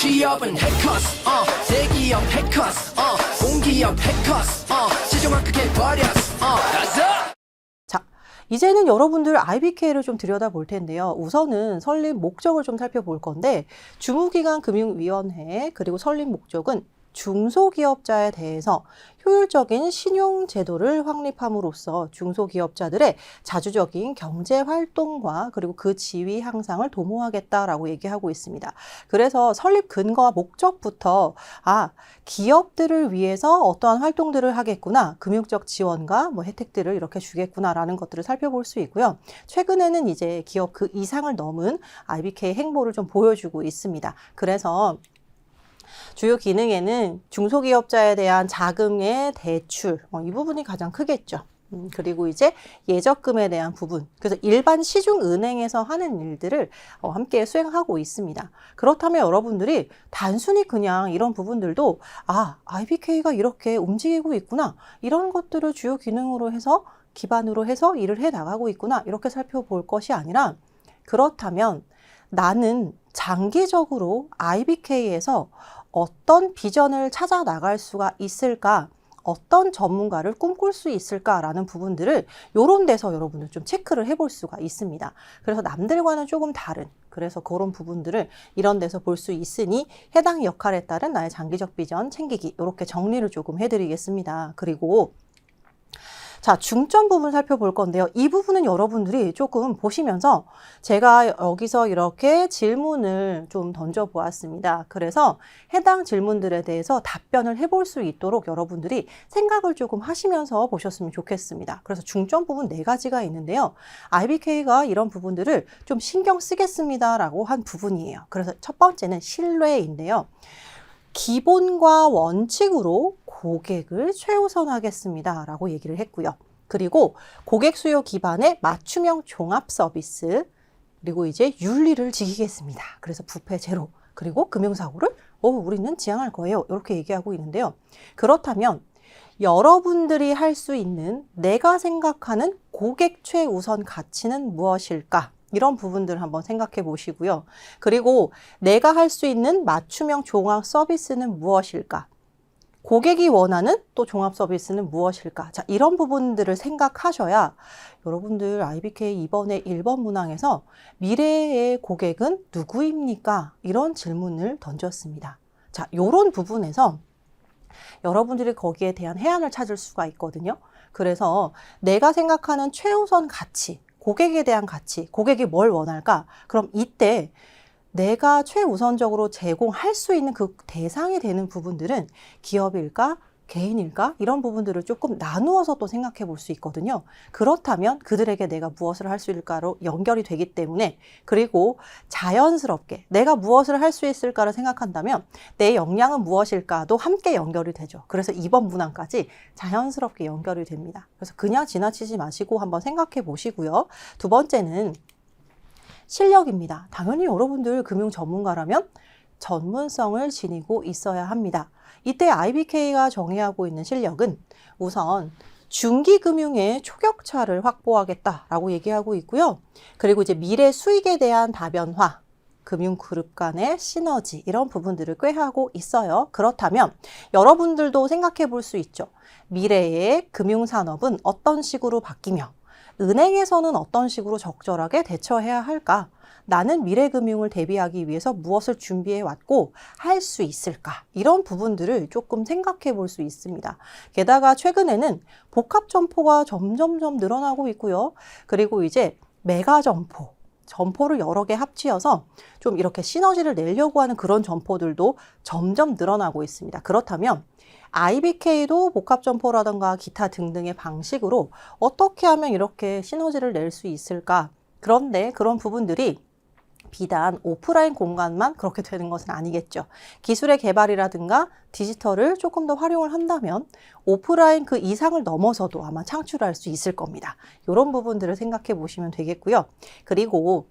취업은 해커스. 어 대기업 해커스. 어 공기업 해커스. 어 최종학 크게 버렸어. 어 가자 자, 이제는 여러분들 IBK를 좀 들여다 볼 텐데요. 우선은 설립 목적을 좀 살펴볼 건데, 주무기관 금융위원회, 그리고 설립 목적은 중소기업자에 대해서 효율적인 신용 제도를 확립함으로써 중소기업자들의 자주적인 경제 활동과 그리고 그 지위 향상을 도모하겠다라고 얘기하고 있습니다. 그래서 설립 근거와 목적부터 아, 기업들을 위해서 어떠한 활동들을 하겠구나, 금융적 지원과 뭐 혜택들을 이렇게 주겠구나라는 것들을 살펴볼 수 있고요. 최근에는 이제 기업 그 이상을 넘은 IBK 행보를 좀 보여주고 있습니다. 그래서 주요 기능에는 중소기업자에 대한 자금의 대출, 어, 이 부분이 가장 크겠죠. 음, 그리고 이제 예적금에 대한 부분. 그래서 일반 시중 은행에서 하는 일들을 어, 함께 수행하고 있습니다. 그렇다면 여러분들이 단순히 그냥 이런 부분들도 아, IBK가 이렇게 움직이고 있구나. 이런 것들을 주요 기능으로 해서 기반으로 해서 일을 해 나가고 있구나. 이렇게 살펴볼 것이 아니라 그렇다면 나는 장기적으로 IBK에서 어떤 비전을 찾아 나갈 수가 있을까? 어떤 전문가를 꿈꿀 수 있을까라는 부분들을 요런 데서 여러분들 좀 체크를 해볼 수가 있습니다. 그래서 남들과는 조금 다른 그래서 그런 부분들을 이런 데서 볼 수 있으니 해당 역할에 따른 나의 장기적 비전 챙기기 이렇게 정리를 조금 해드리겠습니다. 그리고 자, 중점 부분 살펴볼 건데요. 이 부분은 여러분들이 조금 보시면서 제가 여기서 이렇게 질문을 좀 던져 보았습니다. 그래서 해당 질문들에 대해서 답변을 해볼 수 있도록 여러분들이 생각을 조금 하시면서 보셨으면 좋겠습니다. 그래서 중점 부분 네 가지가 있는데요. IBK가 이런 부분들을 좀 신경 쓰겠습니다라고 한 부분이에요. 그래서 첫 번째는 신뢰인데요. 기본과 원칙으로 고객을 최우선하겠습니다. 라고 얘기를 했고요. 그리고 고객 수요 기반의 맞춤형 종합 서비스, 그리고 이제 윤리를 지키겠습니다. 그래서 부패 제로, 그리고 금융사고를 어, 우리는 지향할 거예요. 이렇게 얘기하고 있는데요. 그렇다면 여러분들이 할 수 있는 내가 생각하는 고객 최우선 가치는 무엇일까? 이런 부분들 한번 생각해 보시고요. 그리고 내가 할 수 있는 맞춤형 종합 서비스는 무엇일까? 고객이 원하는 또 종합 서비스는 무엇일까? 자, 이런 부분들을 생각하셔야 여러분들 IBK 이번에 1번 문항에서 미래의 고객은 누구입니까? 이런 질문을 던졌습니다. 자, 요런 부분에서 여러분들이 거기에 대한 해안을 찾을 수가 있거든요. 그래서 내가 생각하는 최우선 가치, 고객에 대한 가치, 고객이 뭘 원할까? 그럼 이때 내가 최우선적으로 제공할 수 있는 그 대상이 되는 부분들은 기업일까? 개인일까? 이런 부분들을 조금 나누어서 또 생각해 볼 수 있거든요. 그렇다면 그들에게 내가 무엇을 할 수 있을까로 연결이 되기 때문에 그리고 자연스럽게 내가 무엇을 할 수 있을까를 생각한다면 내 역량은 무엇일까도 함께 연결이 되죠. 그래서 이번 문항까지 자연스럽게 연결이 됩니다. 그래서 그냥 지나치지 마시고 한번 생각해 보시고요. 두 번째는 실력입니다. 당연히 여러분들 금융 전문가라면 전문성을 지니고 있어야 합니다. 이때 IBK가 정의하고 있는 실력은 우선 중기금융의 초격차를 확보하겠다라고 얘기하고 있고요. 그리고 이제 미래 수익에 대한 다변화, 금융그룹 간의 시너지 이런 부분들을 꾀하고 있어요. 그렇다면 여러분들도 생각해 볼 수 있죠. 미래의 금융산업은 어떤 식으로 바뀌며 은행에서는 어떤 식으로 적절하게 대처해야 할까? 나는 미래 금융을 대비하기 위해서 무엇을 준비해 왔고 할 수 있을까? 이런 부분들을 조금 생각해 볼 수 있습니다. 게다가 최근에는 복합 점포가 점점점 늘어나고 있고요. 그리고 이제 메가 점포, 점포를 여러 개 합치어서 좀 이렇게 시너지를 내려고 하는 그런 점포들도 점점 늘어나고 있습니다. 그렇다면 IBK도 복합 점포라든가 기타 등등의 방식으로 어떻게 하면 이렇게 시너지를 낼 수 있을까? 그런데 그런 부분들이 비단 오프라인 공간만 그렇게 되는 것은 아니겠죠. 기술의 개발이라든가 디지털을 조금 더 활용을 한다면 오프라인 그 이상을 넘어서도 아마 창출할 수 있을 겁니다. 이런 부분들을 생각해 보시면 되겠고요. 그리고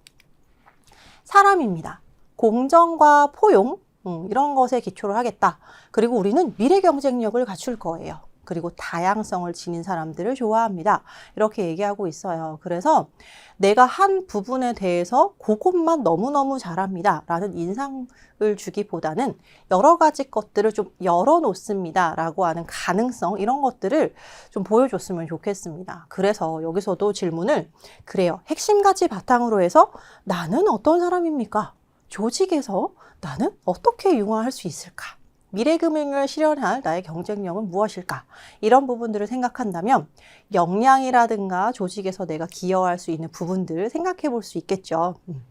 사람입니다. 공정과 포용, 음, 이런 것에 기초를 하겠다. 그리고 우리는 미래 경쟁력을 갖출 거예요. 그리고 다양성을 지닌 사람들을 좋아합니다. 이렇게 얘기하고 있어요. 그래서 내가 한 부분에 대해서 그것만 너무너무 잘합니다. 라는 인상을 주기보다는 여러 가지 것들을 좀 열어놓습니다. 라고 하는 가능성, 이런 것들을 좀 보여줬으면 좋겠습니다. 그래서 여기서도 질문을, 그래요. 핵심 가치 바탕으로 해서 나는 어떤 사람입니까? 조직에서 나는 어떻게 융화할 수 있을까? 미래금융을 실현할 나의 경쟁력은 무엇일까? 이런 부분들을 생각한다면 역량이라든가 조직에서 내가 기여할 수 있는 부분들을 생각해 볼 수 있겠죠. 음.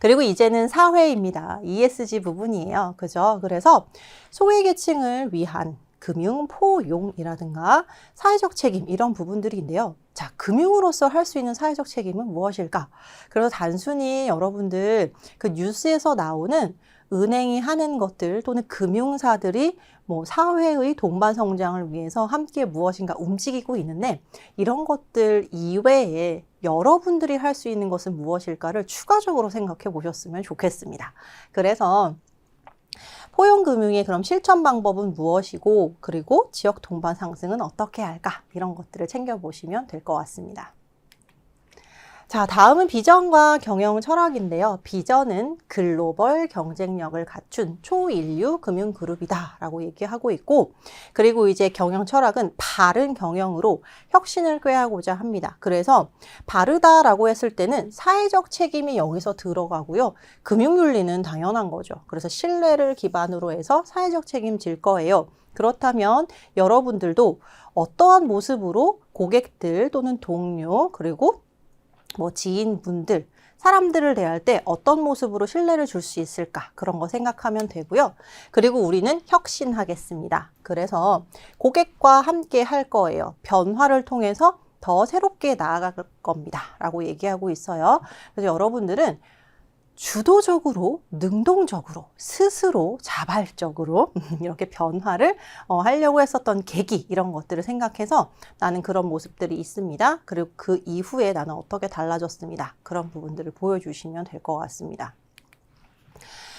그리고 이제는 사회입니다. ESG 부분이에요. 그죠? 그래서 소외계층을 위한 금융 포용이라든가 사회적 책임 이런 부분들인데요. 자, 금융으로서 할 수 있는 사회적 책임은 무엇일까? 그래서 단순히 여러분들 그 뉴스에서 나오는 은행이 하는 것들 또는 금융사들이 뭐 사회의 동반 성장을 위해서 함께 무엇인가 움직이고 있는데 이런 것들 이외에 여러분들이 할 수 있는 것은 무엇일까를 추가적으로 생각해 보셨으면 좋겠습니다. 그래서 포용금융의 그럼 실천 방법은 무엇이고 그리고 지역 동반 상승은 어떻게 할까 이런 것들을 챙겨보시면 될 것 같습니다. 자, 다음은 비전과 경영 철학인데요. 비전은 글로벌 경쟁력을 갖춘 초인류 금융그룹이다 라고 얘기하고 있고, 그리고 이제 경영 철학은 바른 경영으로 혁신을 꾀하고자 합니다. 그래서 바르다라고 했을 때는 사회적 책임이 여기서 들어가고요. 금융윤리는 당연한 거죠. 그래서 신뢰를 기반으로 해서 사회적 책임질 거예요. 그렇다면 여러분들도 어떠한 모습으로 고객들 또는 동료 그리고 뭐 지인분들, 사람들을 대할 때 어떤 모습으로 신뢰를 줄 수 있을까? 그런 거 생각하면 되고요. 그리고 우리는 혁신하겠습니다. 그래서 고객과 함께 할 거예요. 변화를 통해서 더 새롭게 나아갈 겁니다. 라고 얘기하고 있어요. 그래서 여러분들은 주도적으로, 능동적으로, 스스로, 자발적으로 이렇게 변화를 어, 하려고 했었던 계기, 이런 것들을 생각해서 나는 그런 모습들이 있습니다. 그리고 그 이후에 나는 어떻게 달라졌습니다. 그런 부분들을 보여주시면 될 것 같습니다.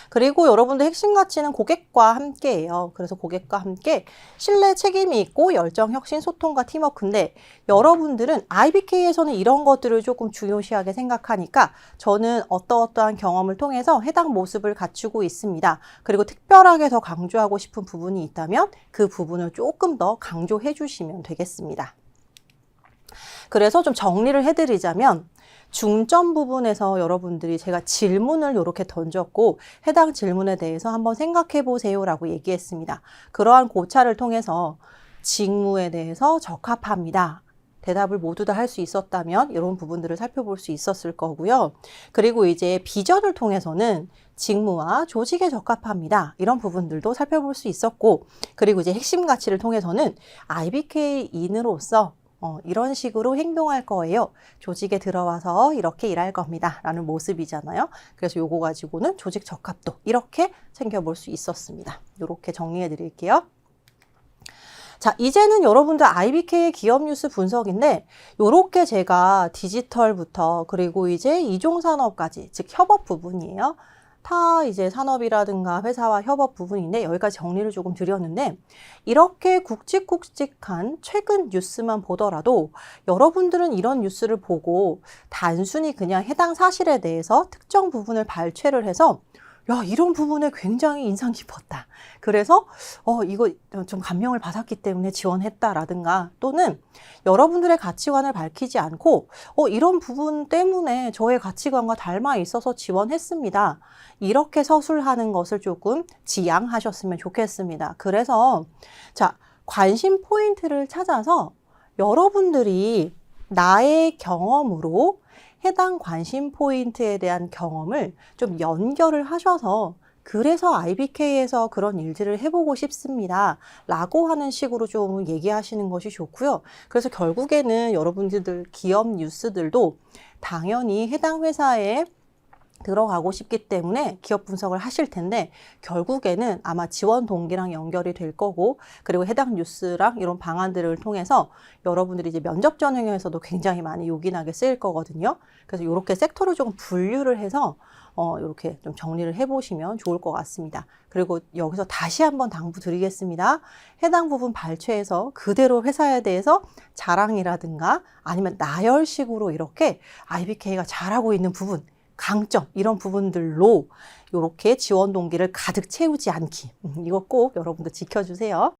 그리고 여러분들 핵심 가치는 고객과 함께예요. 그래서 고객과 함께 신뢰 책임이 있고 열정, 혁신, 소통과 팀워크인데 여러분들은 IBK에서는 이런 것들을 조금 중요시하게 생각하니까 저는 어떠어떠한 경험을 통해서 해당 모습을 갖추고 있습니다. 그리고 특별하게 더 강조하고 싶은 부분이 있다면 그 부분을 조금 더 강조해 주시면 되겠습니다. 그래서 좀 정리를 해드리자면 중점 부분에서 여러분들이 제가 질문을 이렇게 던졌고 해당 질문에 대해서 한번 생각해 보세요라고 얘기했습니다. 그러한 고찰을 통해서 직무에 대해서 적합합니다. 대답을 모두 다 할 수 있었다면 이런 부분들을 살펴볼 수 있었을 거고요. 그리고 이제 비전을 통해서는 직무와 조직에 적합합니다. 이런 부분들도 살펴볼 수 있었고, 그리고 이제 핵심 가치를 통해서는 IBK인으로서 어, 이런 식으로 행동할 거예요. 조직에 들어와서 이렇게 일할 겁니다. 라는 모습이잖아요. 그래서 요거 가지고는 조직 적합도 이렇게 챙겨볼 수 있었습니다. 이렇게 정리해 드릴게요. 자, 이제는 여러분들 IBK의 기업 뉴스 분석인데, 요렇게 제가 디지털부터, 그리고 이제 이종 산업까지, 즉 협업 부분이에요. 타 이제 산업이라든가 회사와 협업 부분인데 여기까지 정리를 조금 드렸는데 이렇게 굵직굵직한 최근 뉴스만 보더라도 여러분들은 이런 뉴스를 보고 단순히 그냥 해당 사실에 대해서 특정 부분을 발췌를 해서 야, 이런 부분에 굉장히 인상 깊었다. 그래서, 어, 이거 좀 감명을 받았기 때문에 지원했다라든가, 또는 여러분들의 가치관을 밝히지 않고, 어, 이런 부분 때문에 저의 가치관과 닮아 있어서 지원했습니다. 이렇게 서술하는 것을 조금 지양하셨으면 좋겠습니다. 그래서, 자, 관심 포인트를 찾아서 여러분들이 나의 경험으로 해당 관심 포인트에 대한 경험을 좀 연결을 하셔서 그래서 IBK에서 그런 일들을 해보고 싶습니다. 라고 하는 식으로 좀 얘기하시는 것이 좋고요. 그래서 결국에는 여러분들 기업 뉴스들도 당연히 해당 회사의 들어가고 싶기 때문에 기업 분석을 하실 텐데 결국에는 아마 지원 동기랑 연결이 될 거고 그리고 해당 뉴스랑 이런 방안들을 통해서 여러분들이 이제 면접 전형에서도 굉장히 많이 요긴하게 쓰일 거거든요. 그래서 이렇게 섹터를 조금 분류를 해서 어, 이렇게 좀 정리를 해보시면 좋을 것 같습니다. 그리고 여기서 다시 한번 당부 드리겠습니다. 해당 부분 발췌해서 그대로 회사에 대해서 자랑이라든가 아니면 나열식으로 이렇게 IBK가 잘하고 있는 부분, 강점 이런 부분들로 이렇게 지원 동기를 가득 채우지 않기 음, 이거 꼭 여러분들 지켜주세요.